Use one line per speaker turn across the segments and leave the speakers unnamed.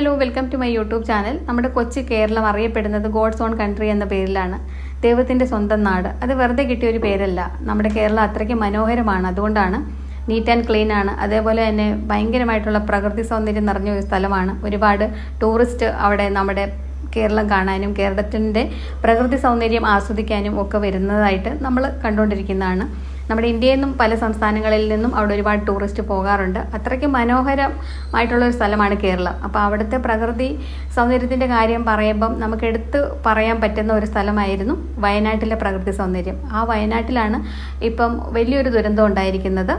Hello welcome to my YouTube channel. നമ്മുടെ കൊച്ചു കേരളം അറിയപ്പെടുന്നത് ഗോഡ്സ് ഓൺ കൺട്രി എന്ന പേരിലാണ്. ദൈവത്തിന്റെ സ്വന്തം നാട്. അത് വെറുതെ കിട്ടിയ ഒരു പേരല്ല. നമ്മുടെ കേരളം അത്രയ്ക്ക് മനോഹരമാണ്. അതുകൊണ്ടാണ് നീറ്റ് ആൻഡ് ക്ലീൻ ആണ്. അതേപോലെ തന്നെ ഭയങ്കരമായിട്ടുള്ള പ്രകൃതി സൗന്ദര്യം നിറഞ്ഞ ഒരു സ്ഥലമാണ്. ഒരുപാട് ടൂറിസ്റ്റ് അവിടെ നമ്മുടെ കേരളം കാണാനും കേരളത്തിന്റെ പ്രകൃതി സൗന്ദര്യം ആസ്വദിക്കാനും ഒക്കെ വരുന്നതായിട്ട് നമ്മൾ കണ്ടുകൊണ്ടിരിക്കുന്നതാണ്. നമ്മുടെ ഇന്ത്യയിൽ നിന്നും പല സംസ്ഥാനങ്ങളിൽ നിന്നും അവിടെ ഒരുപാട് ടൂറിസ്റ്റ് പോകാറുണ്ട്. അത്രയ്ക്ക് മനോഹരമായിട്ടുള്ള ഒരു സ്ഥലമാണ് കേരളം. അപ്പോൾ അവിടുത്തെ പ്രകൃതി സൗന്ദര്യത്തിന്റെ കാര്യം പറയുമ്പം നമുക്ക് എടുത്ത് പറയാൻ പറ്റുന്ന ഒരു സ്ഥലമായിരുന്നു വയനാട്ടിലെ പ്രകൃതി സൗന്ദര്യം. ആ വയനാട്ടിലാണ് ഇപ്പം വലിയൊരു ദുരന്തം ഉണ്ടായിരിക്കുന്നത്.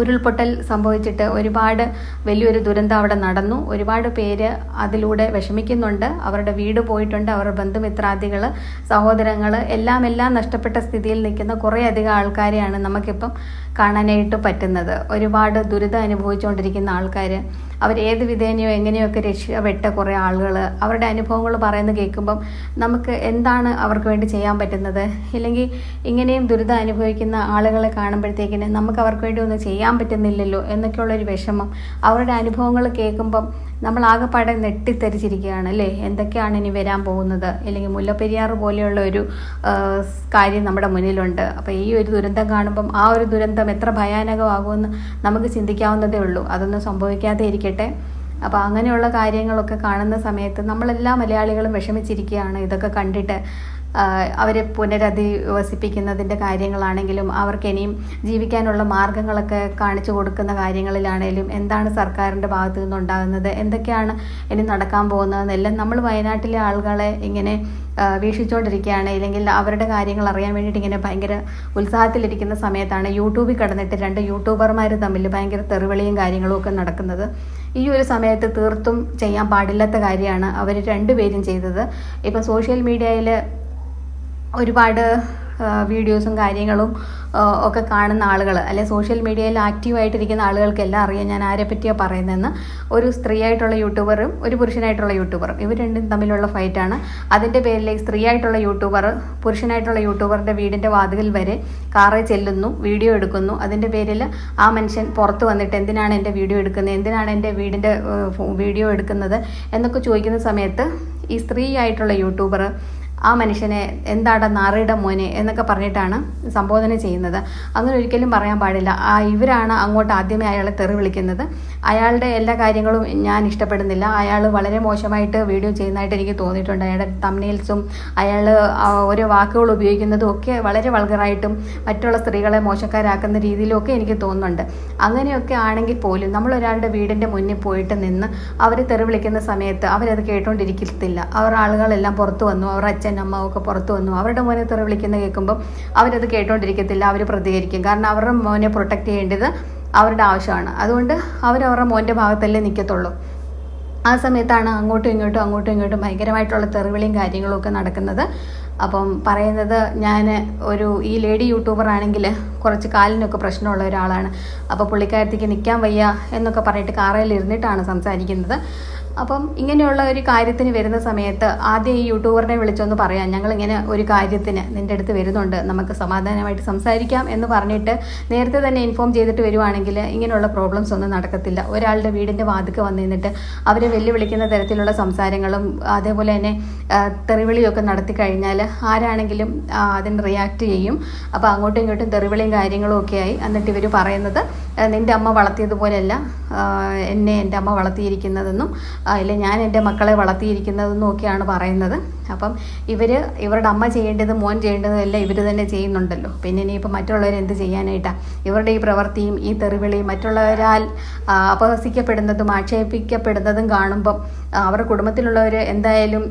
ഉരുൾപൊട്ടൽ സംഭവിച്ചിട്ട് ഒരുപാട് വലിയൊരു ദുരന്തം അവിടെ നടന്നു. ഒരുപാട് പേര് അതിലൂടെ വിഷമിക്കുന്നുണ്ട്. അവരുടെ വീട് പോയിട്ടുണ്ട്. അവരുടെ ബന്ധുമിത്രാദികൾ സഹോദരങ്ങൾ എല്ലാം എല്ലാം നഷ്ടപ്പെട്ട സ്ഥിതിയിൽ നിൽക്കുന്ന കുറേയധികം ആൾക്കാരെയാണ് നമുക്കിപ്പം കാണാനായിട്ട് പറ്റുന്നത്. ഒരുപാട് ദുരിതം അനുഭവിച്ചുകൊണ്ടിരിക്കുന്ന ആൾക്കാർ അവർ ഏത് വിധേനയോ എങ്ങനെയൊക്കെ രക്ഷപ്പെട്ട കുറേ ആളുകൾ അവരുടെ അനുഭവങ്ങൾ പറയുന്നത് കേൾക്കുമ്പം നമുക്ക് എന്താണ് അവർക്ക് വേണ്ടി ചെയ്യാൻ പറ്റുന്നത്? ഇല്ലെങ്കിൽ ഇങ്ങനെയും ദുരിതം അനുഭവിക്കുന്ന ആളുകളെ കാണുമ്പോഴത്തേക്കിന് നമുക്ക് അവർക്ക് വേണ്ടി ഒന്നും ചെയ്യാൻ പറ്റുന്നില്ലല്ലോ എന്നൊക്കെയുള്ളൊരു വിഷമം. അവരുടെ അനുഭവങ്ങൾ കേൾക്കുമ്പം നമ്മൾ ആകെപ്പാടെ നെട്ടിത്തെരിച്ചിരിക്കുകയാണ് അല്ലേ? എന്തൊക്കെയാണ് ഇനി വരാൻ പോകുന്നത്? അല്ലെങ്കിൽ മുല്ലപ്പെരിയാർ പോലെയുള്ള ഒരു കാര്യം നമ്മുടെ മുന്നിലുണ്ട്. അപ്പോൾ ഈ ഒരു ദുരന്തം കാണുമ്പം ആ ഒരു ദുരന്തം എത്ര ഭയാനകമാകുമെന്ന് നമുക്ക് ചിന്തിക്കാവുന്നതേ ഉള്ളൂ. അതൊന്നും സംഭവിക്കാതെ ഇരിക്കട്ടെ. അപ്പോൾ അങ്ങനെയുള്ള കാര്യങ്ങളൊക്കെ കാണുന്ന സമയത്ത് നമ്മളെല്ലാ മലയാളികളും വിഷമിച്ചിരിക്കുകയാണ്. ഇതൊക്കെ കണ്ടിട്ട് അവരെ പുനരധിവസിപ്പിക്കുന്നതിന്റെ കാര്യങ്ങളാണെങ്കിലും അവർക്ക് ഇനിയും ജീവിക്കാനുള്ള മാർഗങ്ങളൊക്കെ കാണിച്ചു കൊടുക്കുന്ന കാര്യങ്ങളിലാണെങ്കിലും എന്താണ് സർക്കാരിന്റെ ഭാഗത്തു നിന്നുണ്ടാകുന്നത്? എന്തൊക്കെയാണ് ഇനി നടക്കാൻ പോകുന്നതെന്നെല്ലാം നമ്മൾ വയനാട്ടിലെ ആളുകളെ ഇങ്ങനെ വീക്ഷിച്ചുകൊണ്ടിരിക്കുകയാണ്. ഇല്ലെങ്കിൽ അവരുടെ കാര്യങ്ങൾ അറിയാൻ വേണ്ടിയിട്ട് ഇങ്ങനെ ഭയങ്കര ഉത്സാഹത്തിലിരിക്കുന്ന സമയത്താണ് യൂട്യൂബിൽ കടന്നിട്ട് രണ്ട് യൂട്യൂബർമാർ തമ്മിൽ ഭയങ്കര തെറിവിളിയും കാര്യങ്ങളും ഒക്കെ നടക്കുന്നത്. ഈ ഒരു സമയത്ത് തീർത്തും ചെയ്യാൻ പാടില്ലാത്ത കാര്യമാണ് അവർ രണ്ടുപേരും ചെയ്തത്. ഇപ്പം സോഷ്യൽ മീഡിയയിൽ ഒരുപാട് വീഡിയോസും കാര്യങ്ങളും ഒക്കെ കാണുന്ന ആളുകൾ അല്ലെ സോഷ്യൽ മീഡിയയിൽ ആക്റ്റീവായിട്ടിരിക്കുന്ന ആളുകൾക്കെല്ലാം അറിയാം ഞാൻ ആരെ പറ്റിയാണ് പറയുന്നതെന്ന്. ഒരു സ്ത്രീയായിട്ടുള്ള യൂട്യൂബറും ഒരു പുരുഷനായിട്ടുള്ള യൂട്യൂബറും ഇവർ രണ്ടും തമ്മിലുള്ള ഫൈറ്റാണ് അതിന്റെ പേരിൽ സ്ത്രീയായിട്ടുള്ള യൂട്യൂബർ പുരുഷനായിട്ടുള്ള യൂട്യൂബറിന്റെ വീടിന്റെ വാതിലിൽ വരെ കാറിൽ ചെല്ലുന്നു വീഡിയോ എടുക്കുന്നു. അതിന്റെ പേരിൽ ആ മനുഷ്യൻ പുറത്ത് വന്നിട്ട് എന്തിനാണ് എന്റെ വീഡിയോ എടുക്കുന്നത് എന്തിനാണ് എന്റെ വീടിന്റെ വീഡിയോ എടുക്കുന്നത് എന്നൊക്കെ ചോദിക്കുന്ന സമയത്ത് ഈ സ്ത്രീ ആയിട്ടുള്ള യൂട്യൂബർ ആ മനുഷ്യനെ എന്താടാ നാറിയുടെ മോനെ എന്നൊക്കെ പറഞ്ഞിട്ടാണ് സംബോധന ചെയ്യുന്നത്. അങ്ങനെ ഒരിക്കലും പറയാൻ പാടില്ല. ആ ഇവരാണ് അങ്ങോട്ട് ആദ്യമേ അയാളെ തെറി വിളിക്കുന്നത്. അയാളുടെ എല്ലാ കാര്യങ്ങളും ഞാൻ ഇഷ്ടപ്പെടുന്നില്ല. അയാൾ വളരെ മോശമായിട്ട് വീഡിയോ ചെയ്യുന്നതായിട്ട് എനിക്ക് തോന്നിയിട്ടുണ്ട്. അയാളുടെ തമ്നെയിൽസും അയാൾ ഓരോ വാക്കുകൾ ഉപയോഗിക്കുന്നതും ഒക്കെ വളരെ വൾഗറായിട്ടും മറ്റുള്ള സ്ത്രീകളെ മോശക്കാരാക്കുന്ന രീതിയിലും ഒക്കെ എനിക്ക് തോന്നുന്നുണ്ട്. അങ്ങനെയൊക്കെ ആണെങ്കിൽ പോലും നമ്മൾ ഒരാളുടെ വീടിന്റെ മുന്നിൽ പോയിട്ട് നിന്ന് അവർ തെറി വിളിക്കുന്ന സമയത്ത് അവരത് കേട്ടോണ്ടിരിക്കത്തില്ല. അവർ ആളുകളെല്ലാം പുറത്തു വന്നു. അവർ അച്ഛൻ അമ്മ ഒക്കെ പുറത്തു വന്നു. അവരുടെ മോനെ തെറി വിളിക്കുന്ന കേൾക്കുമ്പോൾ അവരത് കേട്ടോണ്ടിരിക്കത്തില്ല. അവർ പ്രതികരിക്കും. കാരണം അവരുടെ മോനെ പ്രൊട്ടക്റ്റ് ചെയ്യേണ്ടത് അവരുടെ ആവശ്യമാണ്. അതുകൊണ്ട് അവരവരുടെ മോന്റെ ഭാഗത്തല്ലേ നിൽക്കത്തുള്ളൂ ആ സമയത്താണ് അങ്ങോട്ടും ഇങ്ങോട്ടും അങ്ങോട്ടും ഇങ്ങോട്ടും ഭയങ്കരമായിട്ടുള്ള തെറിവിളിയും കാര്യങ്ങളും ഒക്കെ നടക്കുന്നത്. അപ്പം പറയുന്നത് ഞാൻ ഒരു ഈ ലേഡി യൂട്യൂബർ ആണെങ്കിൽ കുറച്ച് കാലിനൊക്കെ പ്രശ്നമുള്ള ഒരാളാണ്. അപ്പോൾ പുള്ളിക്കാരത്തേക്ക് നിൽക്കാൻ വയ്യ എന്നൊക്കെ പറഞ്ഞിട്ട് കാറയിൽ ഇരുന്നിട്ടാണ് സംസാരിക്കുന്നത്. അപ്പം ഇങ്ങനെയുള്ള ഒരു കാര്യത്തിന് വരുന്ന സമയത്ത് ആദ്യം ഈ യൂട്യൂബറിനെ വിളിച്ചൊന്ന് പറയാം. ഞങ്ങൾ ഇങ്ങനെ ഒരു കാര്യത്തിന് നിന്റെ അടുത്ത് വരുന്നുണ്ട്. നമുക്ക് സമാധാനമായിട്ട് സംസാരിക്കാം എന്ന് പറഞ്ഞിട്ട് നേരത്തെ തന്നെ ഇൻഫോം ചെയ്തിട്ട് വരുവാണെങ്കിൽ ഇങ്ങനെയുള്ള പ്രോബ്ലംസ് ഒന്നും നടക്കത്തില്ല. ഒരാളുടെ വീടിന്റെ വാതിക്ക് വന്നു നിന്നിട്ട് അവരെ വെല്ലുവിളിക്കുന്ന തരത്തിലുള്ള സംസാരങ്ങളും അതേപോലെ തന്നെ തെറിവിളിയൊക്കെ നടത്തി കഴിഞ്ഞാൽ ആരാണെങ്കിലും അതിന് റിയാക്ട് ചെയ്യും. അപ്പോൾ അങ്ങോട്ടും ഇങ്ങോട്ടും തെറിവിളിയും കാര്യങ്ങളും ഒക്കെ ആയി എന്നിട്ട് ഇവർ പറയുന്നത് നിന്റെ അമ്മ വളർത്തിയതുപോലെയല്ല എന്നെ എന്റെ അമ്മ വളർത്തിയിരിക്കുന്നതെന്നും ഇല്ല ഞാൻ എന്റെ മക്കളെ വളർത്തിയിരിക്കുന്നതെന്നും ഒക്കെയാണ് പറയുന്നത്. അപ്പം ഇവർ ഇവരുടെ അമ്മ ചെയ്യേണ്ടത് മോൻ ചെയ്യേണ്ടതും എല്ലാം ഇവർ തന്നെ ചെയ്യുന്നുണ്ടല്ലോ. പിന്നെ ഇനിയിപ്പോൾ മറ്റുള്ളവർ എന്ത് ചെയ്യാനായിട്ടാണ് ഇവരുടെ ഈ പ്രവൃത്തിയും ഈ തെറിവിളിയും മറ്റുള്ളവരാൽ അപഹസിക്കപ്പെടുന്നതും ആക്ഷേപിക്കപ്പെടുന്നതും കാണുമ്പം അവരുടെ കുടുംബത്തിലുള്ളവർ എന്തായാലും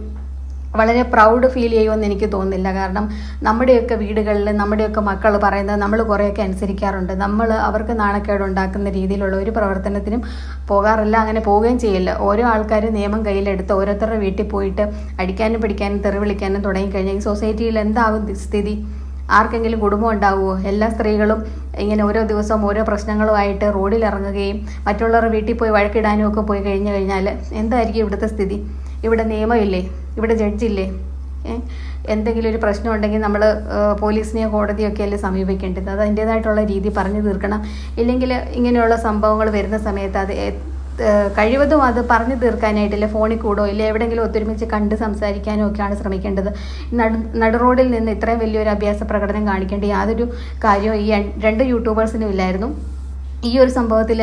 വളരെ പ്രൗഡ് ഫീൽ ചെയ്യുമെന്ന് എനിക്ക് തോന്നുന്നില്ല. കാരണം നമ്മുടെയൊക്കെ വീടുകളിൽ നമ്മുടെയൊക്കെ മക്കൾ പറയുന്നത് നമ്മൾ കുറേയൊക്കെ അനുസരിക്കാറുണ്ട്. നമ്മൾ അവർക്ക് നാണക്കേട് ഉണ്ടാക്കുന്ന രീതിയിലുള്ള ഒരു പ്രവർത്തനത്തിനും പോകാറില്ല അങ്ങനെ പോവുകയും ചെയ്യില്ല. ഓരോ ആൾക്കാരും നിയമം കയ്യിലെടുത്ത് ഓരോരുത്തരുടെ വീട്ടിൽ പോയിട്ട് അടിക്കാനും പിടിക്കാനും തെറി വിളിക്കാനും തുടങ്ങിക്കഴിഞ്ഞാൽ ഈ സൊസൈറ്റിയിൽ എന്താകും സ്ഥിതി? ആർക്കെങ്കിലും കുടുംബം ഉണ്ടാവുമോ എല്ലാ സ്ത്രീകളും ഇങ്ങനെ ഓരോ ദിവസവും ഓരോ പ്രശ്നങ്ങളുമായിട്ട് റോഡിൽ ഇറങ്ങുകയും മറ്റുള്ളവരുടെ വീട്ടിൽ പോയി വഴക്കിടാനും ഒക്കെ പോയി കഴിഞ്ഞു കഴിഞ്ഞാൽ എന്തായിരിക്കും ഇവിടുത്തെ സ്ഥിതി? ഇവിടെ നിയമമില്ലേ? ഇവിടെ ജഡ്ജില്ലേ? എന്തെങ്കിലും ഒരു പ്രശ്നം ഉണ്ടെങ്കിൽ നമ്മൾ പോലീസിനെയോ കോടതിയൊക്കെ അല്ലേ സമീപിക്കേണ്ടത്? അത് അതിന്റേതായിട്ടുള്ള രീതി പറഞ്ഞു തീർക്കണം. ഇല്ലെങ്കിൽ ഇങ്ങനെയുള്ള സംഭവങ്ങൾ വരുന്ന സമയത്ത് അത് കഴിവതും അത് പറഞ്ഞു തീർക്കാനായിട്ടില്ല? ഫോണിൽ കൂടോ? ഇല്ല? എവിടെയെങ്കിലും ഒത്തൊരുമിച്ച് കണ്ട് സംസാരിക്കാനോ ഒക്കെയാണ് ശ്രമിക്കേണ്ടത്. നടു റോഡിൽ നിന്ന് ഇത്രയും വലിയൊരു അഭ്യാസ പ്രകടനം കാണിക്കേണ്ട യാതൊരു കാര്യവും ഈ രണ്ട് യൂട്യൂബേഴ്സിനും ഇല്ലായിരുന്നു. ഈ ഒരു സംഭവത്തിൽ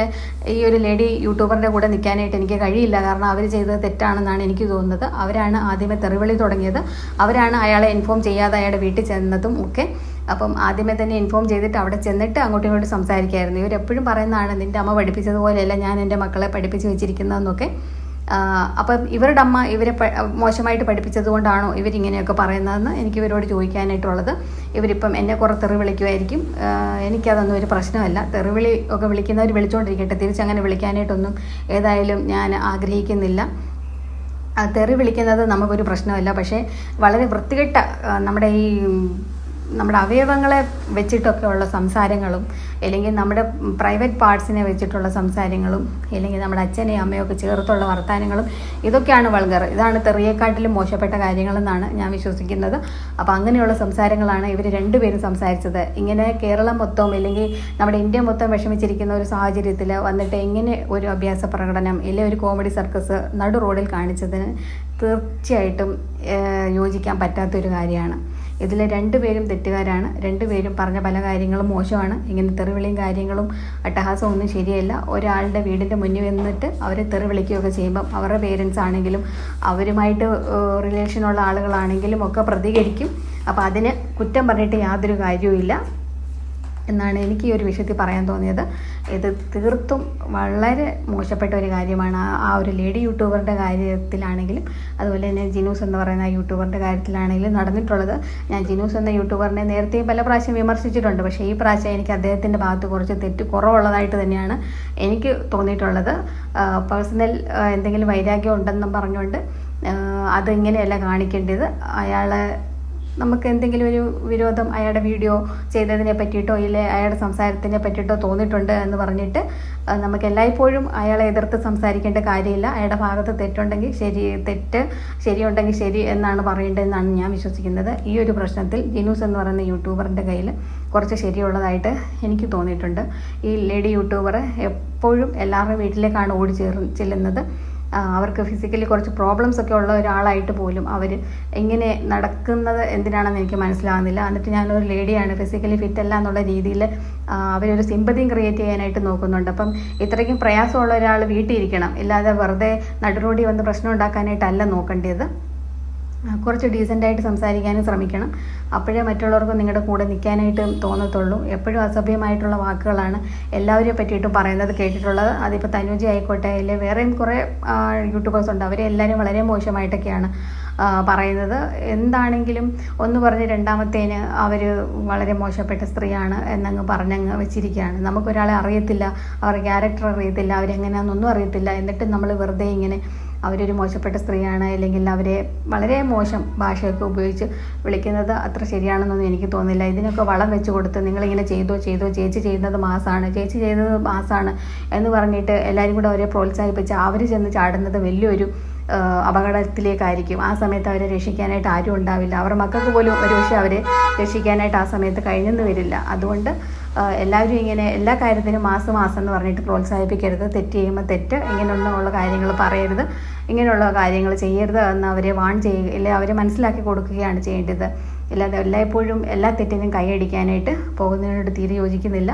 ഈ ഒരു ലേഡി യൂട്യൂബറിന്റെ കൂടെ നിൽക്കാനായിട്ട് എനിക്ക് കഴിയില്ല. കാരണം അവർ ചെയ്തത് തെറ്റാണെന്നാണ് എനിക്ക് തോന്നുന്നത്. അവരാണ് ആദ്യമേ തെറിവിളി തുടങ്ങിയത്. അവരാണ് അയാളെ ഇൻഫോം ചെയ്യാതെ അയാളുടെ വീട്ടിൽ ചെന്നതും ഒക്കെ. അപ്പം ആദ്യമേ തന്നെ ഇൻഫോം ചെയ്തിട്ട് അവിടെ ചെന്നിട്ട് അങ്ങോട്ടും ഇങ്ങോട്ടും സംസാരിക്കായിരുന്നു. ഇവരെപ്പോഴും പറയുന്നതാണ് നിന്റെ അമ്മ പഠിപ്പിച്ചതുപോലെയല്ല ഞാൻ എന്റെ മക്കളെ പഠിപ്പിച്ച് വെച്ചിരിക്കുന്നതെന്നൊക്കെ. അപ്പം ഇവരുടെ അമ്മ ഇവരെ മോശമായിട്ട് പഠിപ്പിച്ചത് കൊണ്ടാണോ ഇവരിങ്ങനെയൊക്കെ പറയുന്നതെന്ന് എനിക്ക് ഇവരോട് ചോദിക്കാനായിട്ടുള്ളത്. ഇവരിപ്പം എന്നെ കുറേ തെറി വിളിക്കുമായിരിക്കും എനിക്കതൊന്നും ഒരു പ്രശ്നമല്ല. തെറിവിളി ഒക്കെ വിളിക്കുന്നവർ വിളിച്ചുകൊണ്ടിരിക്കട്ടെ തിരിച്ചങ്ങനെ വിളിക്കാനായിട്ടൊന്നും ഏതായാലും ഞാൻ ആഗ്രഹിക്കുന്നില്ല. തെറി വിളിക്കുന്നത് നമുക്കൊരു പ്രശ്നമല്ല. പക്ഷേ വളരെ വൃത്തികെട്ട നമ്മുടെ ഈ നമ്മുടെ അവയവങ്ങളെ വെച്ചിട്ടൊക്കെ ഉള്ള സംസാരങ്ങളും അല്ലെങ്കിൽ നമ്മുടെ പ്രൈവറ്റ് പാർട്സിനെ വെച്ചിട്ടുള്ള സംസാരങ്ങളും അല്ലെങ്കിൽ നമ്മുടെ അച്ഛനെയും അമ്മയൊക്കെ ചേർത്തുള്ള വർത്തമാനങ്ങളും ഇതൊക്കെയാണ് വൾഗർ ഇതാണ് തെറിയേക്കാട്ടിലും മോശപ്പെട്ട കാര്യങ്ങളെന്നാണ് ഞാൻ വിശ്വസിക്കുന്നത്. അപ്പോൾ അങ്ങനെയുള്ള സംസാരങ്ങളാണ് ഇവർ രണ്ടുപേരും സംസാരിച്ചത്. ഇങ്ങനെ കേരളം മൊത്തം അല്ലെങ്കിൽ നമ്മുടെ ഇന്ത്യ മൊത്തം വിഷമിച്ചിരിക്കുന്ന ഒരു സാഹചര്യത്തിൽ വന്നിട്ട് എങ്ങനെ ഒരു അഭ്യാസ പ്രകടനം ഇല്ലെങ്കിൽ ഒരു കോമഡി സർക്കസ് നടു റോഡിൽ കാണിച്ചതിന് തീർച്ചയായിട്ടും യോജിക്കാൻ പറ്റാത്തൊരു കാര്യമാണ്. ഇതിൽ രണ്ടുപേരും തെറ്റുകാരാണ്. രണ്ടുപേരും പറഞ്ഞ പല കാര്യങ്ങളും മോശമാണ്. ഇങ്ങനെ തെറിവിളിയും കാര്യങ്ങളും അട്ടഹാസവും ഒന്നും ശരിയല്ല. ഒരാളുടെ വീടിന്റെ മുന്നിൽ വന്നിട്ട് അവരെ തെറിവിളിക്കുകയൊക്കെ ചെയ്യുമ്പം അവരുടെ പേരൻസ് ആണെങ്കിലും അവരുമായിട്ട് റിലേഷനുള്ള ആളുകളാണെങ്കിലും ഒക്കെ പ്രതികരിക്കും. അപ്പോൾ അതിന് കുറ്റം പറഞ്ഞിട്ട് യാതൊരു കാര്യവുമില്ല. എന്നാണ് എനിക്ക് ഈ ഒരു വിഷയത്തിൽ പറയാൻ തോന്നിയത്. ഇത് തീർത്തും വളരെ മോശപ്പെട്ട ഒരു കാര്യമാണ്. ആ- ഒരു ലേഡി യൂട്യൂബറുടെ കാര്യത്തിലാണെങ്കിലും അതുപോലെ തന്നെ ജിനൂസ് എന്ന് പറയുന്ന യൂട്യൂബറിന്റെ കാര്യത്തിലാണെങ്കിലും നടന്നിട്ടുള്ളത്. ഞാൻ ജിനൂസ് എന്ന യൂട്യൂബറിനെ നേരത്തെയും പല പ്രാവശ്യം വിമർശിച്ചിട്ടുണ്ട്. പക്ഷേ ഈ പ്രാവശ്യം എനിക്ക് അദ്ദേഹത്തിന്റെ ഭാഗത്ത് കുറച്ച് തെറ്റ് കുറവുള്ളതായിട്ട് തന്നെയാണ് എനിക്ക് തോന്നിയിട്ടുള്ളത്. പേഴ്സണൽ എന്തെങ്കിലും വൈരാഗ്യം ഉണ്ടെന്നും പറഞ്ഞുകൊണ്ട് അതിങ്ങനെയല്ല കാണിക്കേണ്ടത്. അയാളെ നമുക്ക് എന്തെങ്കിലും ഒരു വിരോധം അയാളുടെ വീഡിയോ ചെയ്തതിനെ പറ്റിയിട്ടോ ഇല്ലേ അയാളുടെ സംസാരത്തിനെ പറ്റിയിട്ടോ തോന്നിയിട്ടുണ്ട് എന്ന് പറഞ്ഞിട്ട് നമുക്ക് എല്ലായ്പ്പോഴും അയാളെ എതിർത്ത് സംസാരിക്കേണ്ട കാര്യമില്ല. അയാളുടെ ഭാഗത്ത് തെറ്റുണ്ടെങ്കിൽ ശരി തെറ്റ് ശരിയുണ്ടെങ്കിൽ ശരി എന്നാണ് പറയേണ്ടതെന്നാണ് ഞാൻ വിശ്വസിക്കുന്നത്. ഈ ഒരു പ്രശ്നത്തിൽ ജിനൂസ് എന്ന് പറയുന്ന യൂട്യൂബറിന്റെ കയ്യിൽ കുറച്ച് ശരിയുള്ളതായിട്ട് എനിക്ക് തോന്നിയിട്ടുണ്ട്. ഈ ലേഡി യൂട്യൂബർ എപ്പോഴും എല്ലാവരുടെ വീട്ടിലേക്കാണ് ഓടി ചേർ ചെല്ലുന്നത്. അവർക്ക് ഫിസിക്കലി കുറച്ച് പ്രോബ്ലംസ് ഒക്കെ ഉള്ള ഒരാളായിട്ട് പോലും അവർ എങ്ങനെ നടക്കുന്നത് എന്തിനാണെന്ന് എനിക്ക് മനസ്സിലാകുന്നില്ല എന്നിട്ട് ഞാനൊരു ലേഡിയാണ് ഫിസിക്കലി ഫിറ്റ് അല്ല എന്നുള്ള രീതിയിൽ അവരൊരു സിമ്പതിയും ക്രിയേറ്റ് ചെയ്യാനായിട്ട് നോക്കുന്നുണ്ട്. അപ്പം ഇത്രയ്ക്കും പ്രയാസമുള്ള ഒരാൾ വീട്ടിൽ ഇരിക്കണം ഇല്ലാതെ വെറുതെ നടുറോടി വന്ന് പ്രശ്നം ഉണ്ടാക്കാനായിട്ടല്ല നോക്കേണ്ടത്. കുറച്ച് ഡീസന്റായിട്ട് സംസാരിക്കാനും ശ്രമിക്കണം. അപ്പോഴേ മറ്റുള്ളവർക്ക് നിങ്ങളുടെ കൂടെ നിൽക്കാനായിട്ട് തോന്നത്തുള്ളൂ. എപ്പോഴും അസഭ്യമായിട്ടുള്ള വാക്കുകളാണ് എല്ലാവരെയും പറ്റിയിട്ടും പറയുന്നത് കേട്ടിട്ടുള്ളത്. അതിപ്പോൾ തനുജി ആയിക്കോട്ടെ അല്ലെങ്കിൽ വേറെയും കുറേ യൂട്യൂബേഴ്സ് ഉണ്ട്. അവരെ എല്ലാവരും വളരെ മോശമായിട്ടൊക്കെയാണ് പറയുന്നത്. എന്താണെങ്കിലും ഒന്ന് പറഞ്ഞ് രണ്ടാമത്തേന് അവർ വളരെ മോശപ്പെട്ട സ്ത്രീയാണ് എന്നങ്ങ് പറഞ്ഞങ്ങ് വെച്ചിരിക്കുകയാണ്. നമുക്കൊരാളെ അറിയത്തില്ല അവരുടെ ക്യാരക്ടർ അറിയത്തില്ല അവരെങ്ങനെയാണെന്നൊന്നും അറിയത്തില്ല. എന്നിട്ട് നമ്മൾ വെറുതെ ഇങ്ങനെ അവരൊരു മോശപ്പെട്ട സ്ത്രീയാണ് അല്ലെങ്കിൽ അവരെ വളരെ മോശം ഭാഷയൊക്കെ ഉപയോഗിച്ച് വിളിക്കുന്നത് അത്ര ശരിയാണെന്നൊന്നും എനിക്ക് തോന്നില്ല ഇതിനൊക്കെ വളം വെച്ച് കൊടുത്ത് നിങ്ങളിങ്ങനെ ചെയ്തോ ചെയ്തോ ചേച്ചി ചെയ്യുന്നത് മാസമാണ് ചേച്ചി ചെയ്യുന്നത് മാസമാണ് എന്ന് പറഞ്ഞിട്ട് എല്ലാവരും കൂടെ അവരെ പ്രോത്സാഹിപ്പിച്ച് അവർ ചെന്ന് ചാടുന്നത് വലിയൊരു അപകടത്തിലേക്കായിരിക്കും. ആ സമയത്ത് അവരെ രക്ഷിക്കാനായിട്ട് ആരും ഉണ്ടാവില്ല. അവരുടെ മക്കൾക്ക് പോലും ഒരുപക്ഷെ അവരെ രക്ഷിക്കാനായിട്ട് ആ സമയത്ത് കഴിഞ്ഞെന്ന് വരില്ല. അതുകൊണ്ട് എല്ലാവരും ഇങ്ങനെ എല്ലാ കാര്യത്തിനും മാസം മാസം എന്ന് പറഞ്ഞിട്ട് പ്രോത്സാഹിപ്പിക്കരുത്. തെറ്റ് ചെയ്യുമ്പോൾ തെറ്റ് ഇങ്ങനെയുള്ള കാര്യങ്ങൾ പറയരുത്. ഇങ്ങനെയുള്ള കാര്യങ്ങൾ ചെയ്യരുത് എന്ന് അവരെ വാൺ ചെയ്യുക ഇല്ല അവരെ മനസ്സിലാക്കി കൊടുക്കുകയാണ് ചെയ്യേണ്ടത്. ഇല്ലാതെ എല്ലായ്പ്പോഴും എല്ലാ തെറ്റിനും കൈയടിക്കാനായിട്ട് പോകുന്നതിനോട് തീരെ യോജിക്കുന്നില്ല.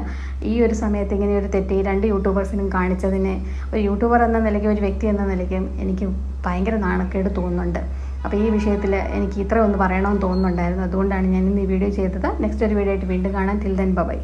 ഈ ഒരു സമയത്ത് ഇങ്ങനെ ഒരു തെറ്റ് ഈ രണ്ട് യൂട്യൂബേഴ്സിനും കാണിച്ചതിനെ ഒരു യൂട്യൂബർ എന്ന നിലയ്ക്ക് ഒരു വ്യക്തി എന്ന നിലയ്ക്കും എനിക്ക് ഭയങ്കര നാണക്കേട് തോന്നുന്നുണ്ട്. അപ്പോൾ ഈ വിഷയത്തിൽ എനിക്ക് ഇത്ര ഒന്ന് പറയണമെന്ന് തോന്നുന്നുണ്ടായിരുന്നു. അതുകൊണ്ടാണ് ഞാൻ ഇന്ന് ഈ വീഡിയോ ചെയ്തത്. നെക്സ്റ്റ് ഒരു വീഡിയോ ആയിട്ട് വീണ്ടും കാണാൻ ടിൽ ദെൻ ബൈ